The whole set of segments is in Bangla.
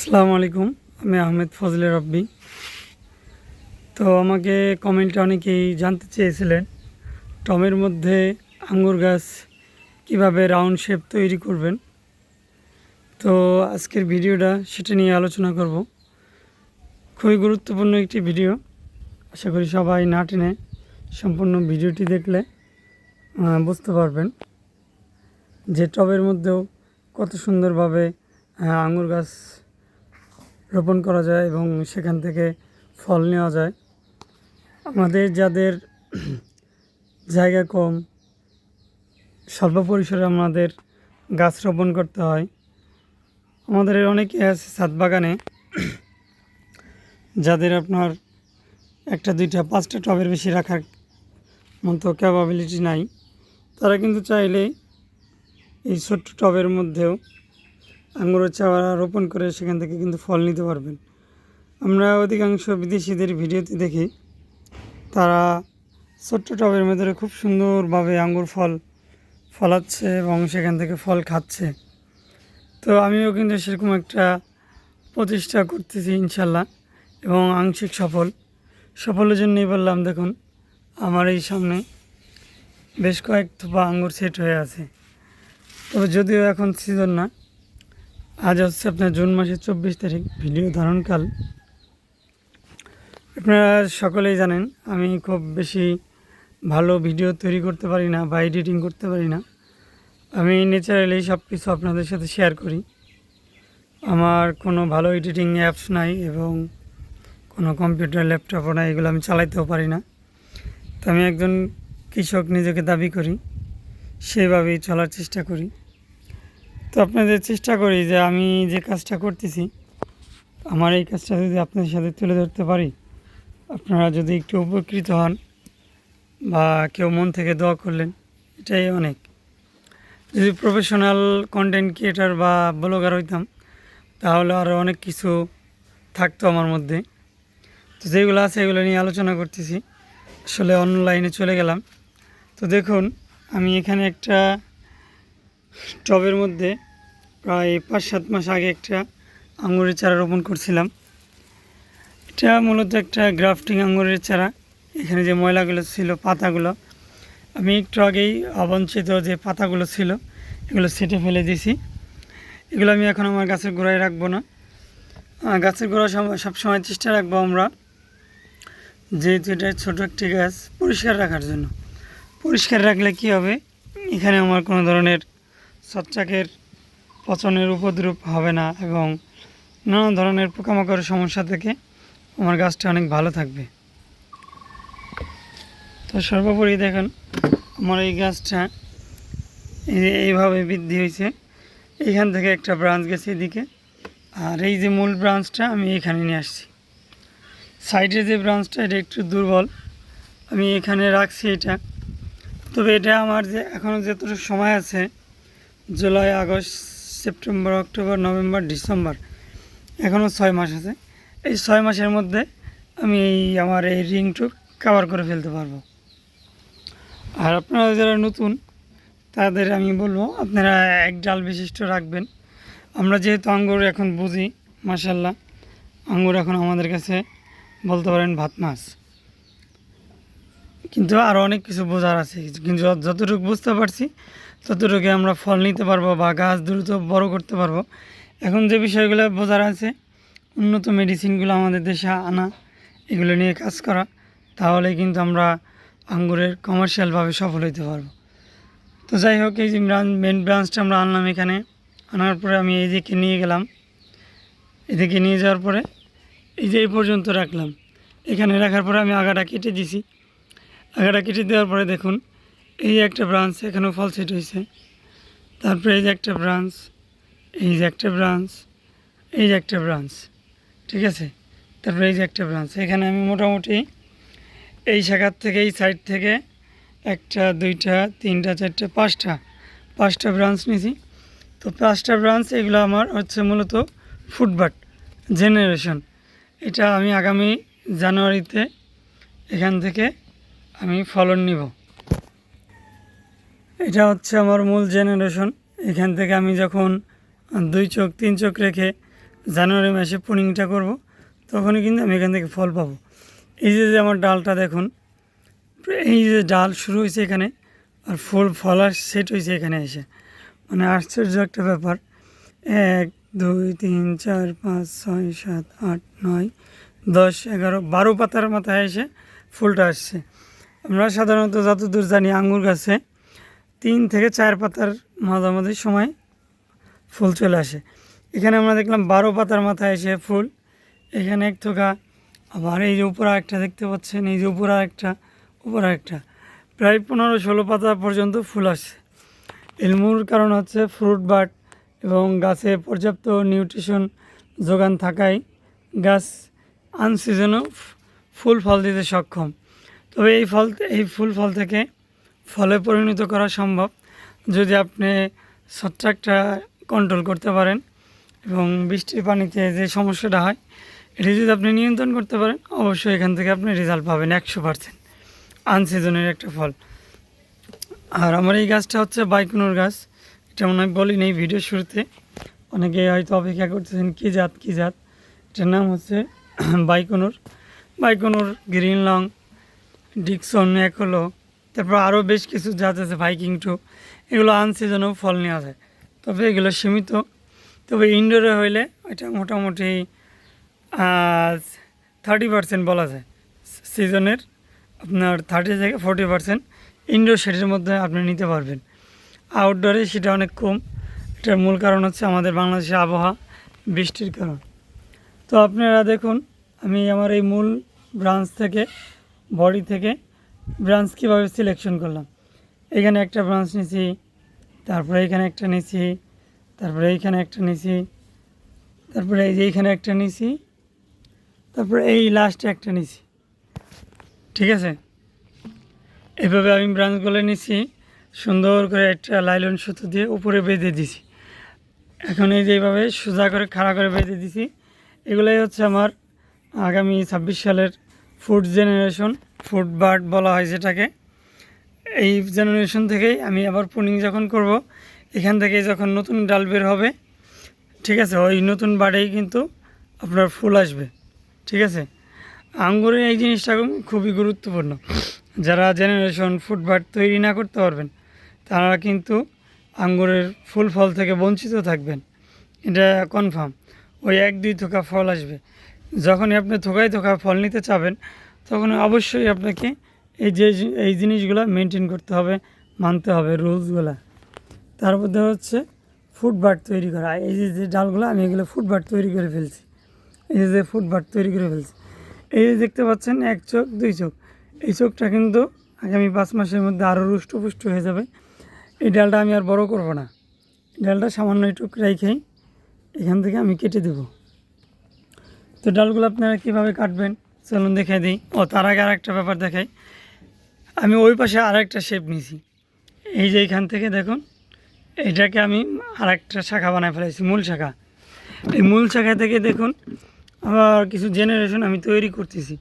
আসসালামু আলাইকুম আমি আহমেদ ফজলে রব্বি। তো আমাকে কমেন্টে অনেকেই জানতে চেয়েছিলেন টমের মধ্যে আঙ্গুর গাছ কীভাবে রাউন্ড শেপ তৈরি করবেন? তো আজকের ভিডিওটা সেটা নিয়ে আলোচনা করব। খুবই গুরুত্বপূর্ণ একটি ভিডিও আশা করি সবাই না টেনে সম্পূর্ণ ভিডিওটি দেখলে বুঝতে পারবেন যে টবের মধ্যেও কত সুন্দরভাবে আহ, আঙ্গুর গাছ রোপণ করা যায় এবং সেখান থেকে ফল নেওয়া যায়। আমাদের যাদের জায়গা কম, স্বল্প পরিসরে আমাদের গাছ রোপণ করতে হয়। আমাদের অনেকে আছে ছাদ বাগানে, যাদের আপনার একটা, দুইটা, পাঁচটা টবের বেশি রাখার মতো ক্যাপাবিলিটি নাই। তারা কিন্তু চাইলে এই ছোট্ট টবের মধ্যেও আঙুরের চারা রোপণ করে সেখান থেকে কিন্তু ফল নিতে পারবেন। আমরা অধিকাংশ বিদেশিদের ভিডিওতে দেখি, তারা ছোট্ট টবের ভেতরে খুব সুন্দরভাবে আঙ্গুর ফল ফলাচ্ছে এবং সেখান থেকে ফল খাচ্ছে। তো আমিও কিন্তু সেরকম একটা প্রতিষ্ঠা করতেছি ইনশাল্লাহ এবং আংশিক সফল। সফলের জন্যই বললাম, দেখুন, আমার এই সামনে বেশ কয়েক থোপা আঙ্গুর সেট হয়ে আছে। তবে যদিও এখন সিজন না আজ হচ্ছে আপনার জুন মাসের চব্বিশ তারিখ, ভিডিও ধারণকাল। আপনারা সকলেই জানেন, আমি খুব বেশি ভালো ভিডিও তৈরি করতে পারি না বা এডিটিং করতে পারি না। আমি ন্যাচারালি সব কিছু আপনাদের সাথে শেয়ার করি। আমার কোনো ভালো এডিটিং অ্যাপস নাই এবং কোনো কম্পিউটার, ল্যাপটপও নাই, এগুলো আমি চালাইতেও পারি না। তো আমি একজন কৃষক, নিজেকে দাবি করি সেভাবেই চলার চেষ্টা করি। তো আপনাদের চেষ্টা করি যে আমি যে কাজটা করতেছি, আমার এই কাজটা যদি আপনাদের সাথে তুলে ধরতে পারি, আপনারা যদি একটু উপকৃত হন বা কেউ মন থেকে দোয়া করলেন, এটাই অনেক। যদি প্রফেশনাল কন্টেন্ট ক্রিয়েটার বা ব্লগার হইতাম, তাহলে আরও অনেক কিছু থাকতো আমার মধ্যে। তো যেগুলো আছে এগুলো নিয়ে আলোচনা করতেছি, আসলে অনলাইনে চলে গেলাম। তো দেখুন, আমি এখানে একটা টবের মধ্যে প্রায় পাঁচ সাত মাস আগে একটা আঙুরের চারা রোপণ করছিলাম। এটা মূলত একটা গ্রাফটিং আঙুরের চারা। এখানে যে ময়লাগুলো ছিল, পাতাগুলো, আমি একটু আগেই অবঞ্চিত যে পাতাগুলো ছিল, এগুলো সেটে ফেলে দিয়েছি। এগুলো আমি এখন আমার গাছের গোড়ায় রাখব না। গাছের গোড়া সব- সবসময় চেষ্টা রাখব আমরা, যেহেতু এটা ছোটো একটি গাছ, পরিষ্কার রাখার জন্য। পরিষ্কার রাখলে কি হবে? এখানে আমার কোনো ধরনের ছত্রাকের পচনের উপদ্রব হবে না এবং নানা ধরনের পোকামাকড়ের সমস্যা থেকে আমার গাছটা অনেক ভালো থাকবে। তো সর্বোপরি দেখেন, আমার এই গাছটা এই এইভাবে বৃদ্ধি হয়েছে। এইখান থেকে একটা ব্রাঞ্চ গেছে এদিকে, আর এই যে মূল ব্রাঞ্চটা আমি এখানে নিয়ে আসছি। সাইডে যে ব্রাঞ্চটা, এটা একটু দুর্বল। আমি এখানে রাখছি এটা। তবে এটা আমার যে এখনও যতটুকু সময় আছে, July, August September, October, November, December এখনও ছয় মাস আছে। এই ছয় মাসের মধ্যে আমি আমার এই রিংটু কাভার করে ফেলতে পারব। আর আপনারা যারা নতুন, তাদের আমি বলব, আপনারা এক ডাল বিশিষ্ট রাখবেন। আমরা যেহেতু আঙ্গুর এখন বুঝি মাসাল্লাহ আঙ্গুর এখন আমাদের কাছে বলতে পারেন ভাত মাছ। কিন্তু আরও অনেক কিছু বোঝার আছে, কিন্তু যত- যতটুকু বুঝতে পারছি ততটুকু আমরা ফল নিতে পারব বা গাছ দ্রুত বড় করতে পারব। এখন যে বিষয়গুলো বোঝার আছে, উন্নত মেডিসিনগুলো আমাদের দেশে আনা, এগুলো নিয়ে কাজ করা, তাহলে কিন্তু আমরা আঙ্গুরের কমার্শিয়ালভাবে সফল হতে পারব। তো যাই হোক, এই যে মেন ব্রাঞ্চটা আমরা আনলাম এখানে। আনার পরে আমি এই দিকে নিয়ে গেলাম। এদিকে নিয়ে যাওয়ার পরে এই যে এই পর্যন্ত রাখলাম। এখানে রাখার পরে আমি আগাটা কেটে দিছি। আগাটা কেটে দেওয়ার পরে দেখুন এই একটা ব্রাঞ্চ এখানেও ফল সেট হয়েছে তারপরে এই যে একটা ব্রাঞ্চ এই যে একটা ব্রাঞ্চ এই যে একটা ব্রাঞ্চ ঠিক আছে? তারপরে এই যে একটা ব্রাঞ্চ এখানে আমি মোটামুটি এই শাখার থেকে, এই সাইড থেকে একটা, দুইটা, তিনটা, চারটে, পাঁচটা পাঁচটা ব্রাঞ্চ নিয়েছি তো পাঁচটা ব্রাঞ্চ এগুলো আমার হচ্ছে মূলত ফুটবাট জেনারেশন এটা আমি আগামী জানুয়ারিতে এখান থেকে আমি ফলন নিব। এটা হচ্ছে আমার মূল জেনারেশন। এখান থেকে আমি যখন দুই চোখ, তিন চোখ রেখে জানুয়ারি মাসে পুনিংটা করব, তখনই কিন্তু আমি এখান থেকে ফল পাবো। এই যে আমার ডালটা দেখুন, এই যে ডাল শুরু হয়েছে এখানে, আর ফুল, ফল আর সেট হয়েছে এখানে এসে। মানে আশ্চর্য একটা ব্যাপার। এক, দুই, তিন, চার, পাঁচ, ছয়, সাত, আট, নয়, দশ, এগারো, বারো পাতার মাথায় এসে ফুলটা আসছে। আমরা সাধারণত যতদূর জানি আঙ্গুর গাছে তিন থেকে চার পাতার মাঝামাঝি সময় ফুল চলে আসে। এখানে আমরা দেখলাম বারো পাতার মাথায় এসে ফুল। এখানে এক থোকা, আবার এই যে উপর একটা দেখতে পাচ্ছেন, এই যে উপরে একটা উপরে একটা প্রায় পনেরো ষোলো পাতা পর্যন্ত ফুল আসে। এর মূল কারণ হচ্ছে ফ্রুট বাট এবং গাছে পর্যাপ্ত নিউট্রিশন যোগান থাকায় গাছ আনসিজনও ফুল ফল দিতে সক্ষম। তবে এই ফল, এই ফুল ফল থেকে ফলে পরিণত করা সম্ভব। যদি আপনি ছত্রাকটা কন্ট্রোল করতে পারেন এবং বৃষ্টির পানিতে যে সমস্যাটা হয়, এটি যদি আপনি নিয়ন্ত্রণ করতে পারেন, অবশ্যই এখান থেকে আপনি রেজাল্ট পাবেন একশো পার্সেন্ট আনসিজনের একটা ফল। আর আমার এই গাছটা হচ্ছে বাইকুনুর গাছ। এটা মনে হয় বলি নেই ভিডিও শুরুতে। অনেকে হয়তো অপেক্ষা করতেছেন, কী জাত কী জাত? এটার নাম হচ্ছে বাইকুনুর। বাইকুনুর গ্রিন লং, ডিকসন একলো তারপর আরও বেশ কিছু জাত আছে ভাইকিং টু এগুলো আনসিজনেও ফল নেওয়া যায় তবে এগুলো সীমিত। তবে ইনডোরে হইলে এটা মোটামুটি থার্টি পার্সেন্ট বলা যায়। সিজনের আপনার থার্টি থেকে ফোর্টি পার্সেন্ট ইনডোর শেডের মধ্যে আপনি নিতে পারবেন। আউটডোরে সেটা অনেক কম। এটার মূল কারণ হচ্ছে আমাদের বাংলাদেশের আবহাওয়া, বৃষ্টির কারণ। তো আপনারা দেখুন, আমি আমার এই মূল ব্রাঞ্চ থেকে বডি থেকে ব্রাঞ্চ কীভাবে সিলেকশন করলাম? এখানে একটা ব্রাঞ্চ নিছি, তারপরে এখানে একটা নিছি, তারপরে এইখানে একটা নিছি, তারপরে এই যে এইখানে একটা নিছি, তারপরে এই লাস্টে একটা নিছি। ঠিক আছে? এভাবে আমি ব্রাঞ্চগুলো নিছি, সুন্দর করে একটা লাইলন সুতো দিয়ে উপরে বেঁধে দিছি। এখন এই যে এইভাবে সোজা করে খাড়া করে বেঁধে দিছি, এগুলোই হচ্ছে আমার আগামী ছাব্বিশ সালের ফুড জেনারেশন ফুড বার্ড বলা হয় যেটাকে, এই জেনারেশন থেকেই আমি আবার পুনিং যখন করব, এখান থেকে যখন নতুন ডাল বের হবে, ঠিক আছে, ওই নতুন বাড়েই কিন্তু আপনার ফুল আসবে, ঠিক আছে? আঙ্গুরের এই জিনিসটা খুবই গুরুত্বপূর্ণ। যারা জেনারেশন বার্ড তৈরি না করতে পারবেন, তারা কিন্তু আঙ্গুরের ফুল ফল থেকে বঞ্চিত থাকবেন। এটা কনফার্ম ওই এক দুই থোকা ফল আসবে। যখনই আপনি থোকায় থোকা ফল নিতে চাবেন তখন অবশ্যই আপনাকে এই যে, এই জিনিসগুলো মেনটেন করতে হবে, মানতে হবে, রুলসগুলো। তার মধ্যে হচ্ছে ফুটবার্ড তৈরি করা। এই যে যে ডালগুলো, আমি এগুলো ফুটবার্ড তৈরি করে ফেলছি। এই যে যে ফুটবার্ড তৈরি করে ফেলছি। এই যে দেখতে পাচ্ছেন, এক চোখ, দুই চোখ। এই চোখটা কিন্তু আগামী পাঁচ মাসের মধ্যে আরও রুষ্টপুষ্ট হয়ে যাবে। এই ডালটা আমি আর বড় করব না। ডালটা সামান্য একটু রেখেই এখান থেকে আমি কেটে দেব। তো ডালগুলো আপনারা কীভাবে কাটবেন? চলুন দেখাই দিই। ও, তার আগে আর একটা ব্যাপার দেখাই। আমি ওই পাশে আর একটা শেপ নিয়েছি। এই যে এইখান থেকে দেখুন, এটাকে আমি আর একটা শাখা বানায় ফেলেছি, মূল শাখা। এই মূল শাখা থেকে দেখুন, আবার কিছু জেনারেশন আমি তৈরি করতেছি।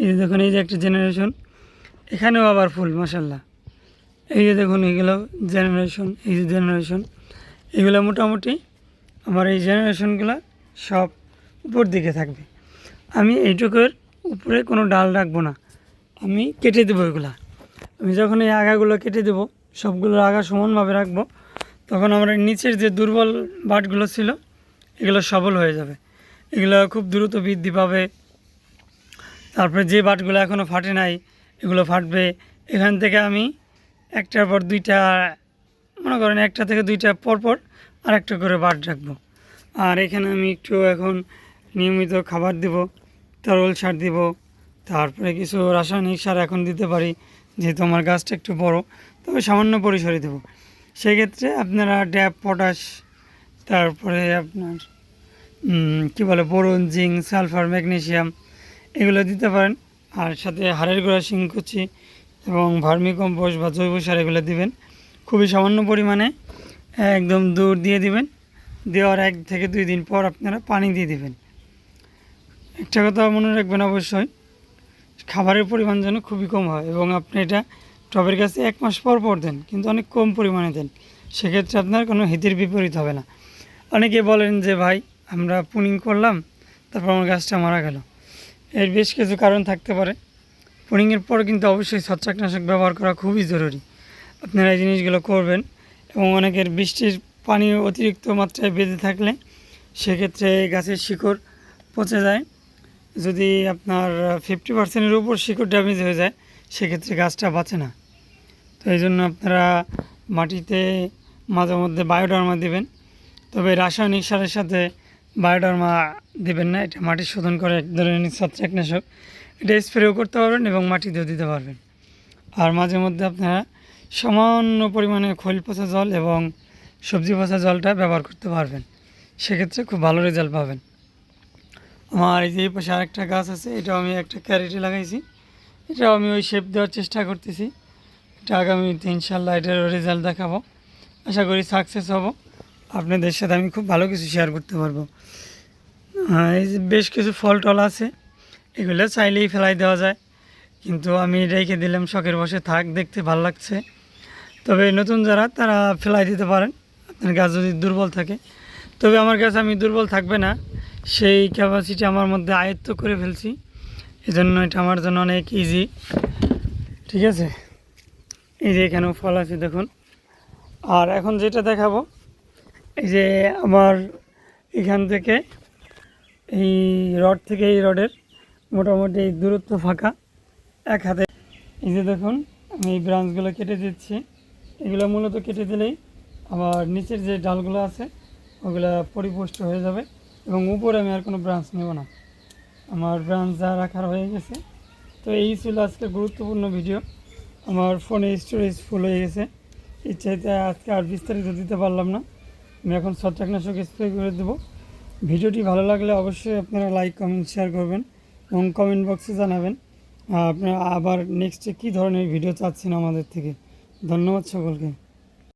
এই যে দেখুন, এই যে একটা জেনারেশন এখানেও আবার ফুল মাসাল্লাহ এই যে দেখুন, এগুলো জেনারেশন এই যে জেনারেশন এগুলো মোটামুটি আমার এই জেনারেশনগুলো সব উপর দিকে থাকবে। আমি এইটুকুর উপরে কোনো ডাল রাখব না। আমি কেটে দেবো এগুলা। আমি যখন এই আগাগুলো কেটে দেবো সবগুলো আগা সমানভাবে রাখব, তখন আমার নিচের যে দুর্বল বাটগুলো ছিল, এগুলো সবল হয়ে যাবে। এগুলো খুব দ্রুত বৃদ্ধি পাবে। তারপরে যে বাটগুলো এখনও ফাটে নাই, এগুলো ফাটবে। এখান থেকে আমি একটার পর দুইটা, মনে করেন একটা থেকে দুইটা পর পর আর একটা করে বাট রাখব। আর এখানে আমি একটু এখন নিয়মিত খাবার দেব। তরল সার দিব, তারপরে কিছু রাসায়নিক সার এখন দিতে পারি, যেহেতু আমার গাছটা একটু বড়, তবে সামান্য পরিসরে দেবো। সেক্ষেত্রে আপনারা ড্যাপ পটাশ, তারপরে আপনার কী বলে, বোরন, জিঙ্ক, সালফার ম্যাগনেশিয়াম এগুলো দিতে পারেন। আর সাথে হাড়ের গোড়া, শিংকুচি এবং ভার্মি কম্পোস্ট বা জৈব সার এগুলো দিবেন। খুবই সামান্য পরিমাণে, একদম দূর দিয়ে দিবেন। দেওয়ার এক থেকে দুই দিন পর আপনারা পানি দিয়ে দিবেন। একটা কথা মনে রাখবেন অবশ্যই, খাবারের পরিমাণ যেন খুবই কম হয় এবং আপনি এটা টবের কাছে এক মাস পর পর দেন, কিন্তু অনেক কম পরিমাণে দেন, সেক্ষেত্রে আপনার কোনো হিতের বিপরীত হবে না। অনেকে বলেন যে, ভাই, আমরা পুনিং করলাম, তারপর আমার গাছটা মারা গেল। এর বেশ কিছু কারণ থাকতে পারে। পুনিংয়ের পর কিন্তু অবশ্যই ছত্রাকনাশক ব্যবহার করা খুবই জরুরি। আপনারা এই জিনিসগুলো করবেন এবং অনেকের বৃষ্টির পানি অতিরিক্ত মাত্রায় বেঁধে থাকলে সেক্ষেত্রে গাছের শিকড় পচে যায়। যদি আপনার ফিফটি পার্সেন্টের উপর শিকড় ড্যামেজ হয়ে যায়, সেক্ষেত্রে গাছটা বাঁচে না। তো এই জন্য আপনারা মাটিতে মাঝে মধ্যে বায়োডার্মা দেবেন। তবে রাসায়নিক সারের সাথে বায়োডার্মা দেবেন না, এটা মাটি শোধন করে এক ধরনের ছত্রাকনাশক। এটা স্প্রেও করতে পারবেন এবং মাটিতেও দিতে পারবেন। আর মাঝে মধ্যে আপনারা সামান্য পরিমাণে খৈল পচা জল এবং সবজি পচা জলটা ব্যবহার করতে পারবেন। সেক্ষেত্রে খুব ভালো রেজাল্ট পাবেন। আমার এই যে এই পাশে আরেকটা গাছ আছে, এটাও আমি একটা ক্যারেটে লাগাইছি। এটাও আমি ওই শেপ দেওয়ার চেষ্টা করতেছি। এটা আগামীতে ইনশাল্লাহ এটার রেজাল্ট দেখাবো। আশা করি সাকসেস হব। আপনাদের সাথে আমি খুব ভালো কিছু শেয়ার করতে পারব। এই যে বেশ কিছু ফল টল আছে, এগুলো চাইলেই ফেলাই দেওয়া যায়। কিন্তু আমি রেখে দিলাম, শখের বসে থাক, দেখতে ভালো লাগছে। তবে নতুন যারা, তারা ফেলাই দিতে পারেন। আপনার গাছ যদি দুর্বল থাকে। তবে আমার গাছ আমি দুর্বল থাকবে না। সেই ক্যাপাসিটি আমার মধ্যে আয়ত্ত করে ফেলছি। এজন্য এটা আমার জন্য অনেক ইজি ঠিক আছে? এই যে এখানেও ফল আছে, দেখুন। আর এখন যেটা দেখাবো, এই যে আমার এখান থেকে এই রড থেকে এই রডের মোটামুটি এই দূরত্ব ফাঁকা এক হাতে। এই যে দেখুন, আমি এই ব্রাঞ্চগুলো কেটে দিচ্ছি। এগুলো মূলত কেটে দিলেই আবার নিচের যে ডালগুলো আছে, ওগুলো পরিপুষ্ট হয়ে যাবে। এবং উপরে আমি আর কোনো ব্রাঞ্চ নেব না। আমার ব্রাঞ্চ যা রাখার হয়ে গেছে। তো এই ছিল আজকে গুরুত্বপূর্ণ ভিডিও আমার ফোনে স্টোরেজ ফুল হয়ে গেছে। ইচ্ছাইতে আজকে আর বিস্তারিত দিতে পারলাম না। আমি এখন ছত্রাকনাশক স্প্রে করে দেবো। ভিডিওটি ভালো লাগলে অবশ্যই আপনারা লাইক কমেন্ট শেয়ার করবেন এবং কমেন্ট বক্সে জানাবেন। আপনারা আবার নেক্সটে কী ধরনের ভিডিও চাচ্ছেন আমাদের থেকে। ধন্যবাদ সকলকে।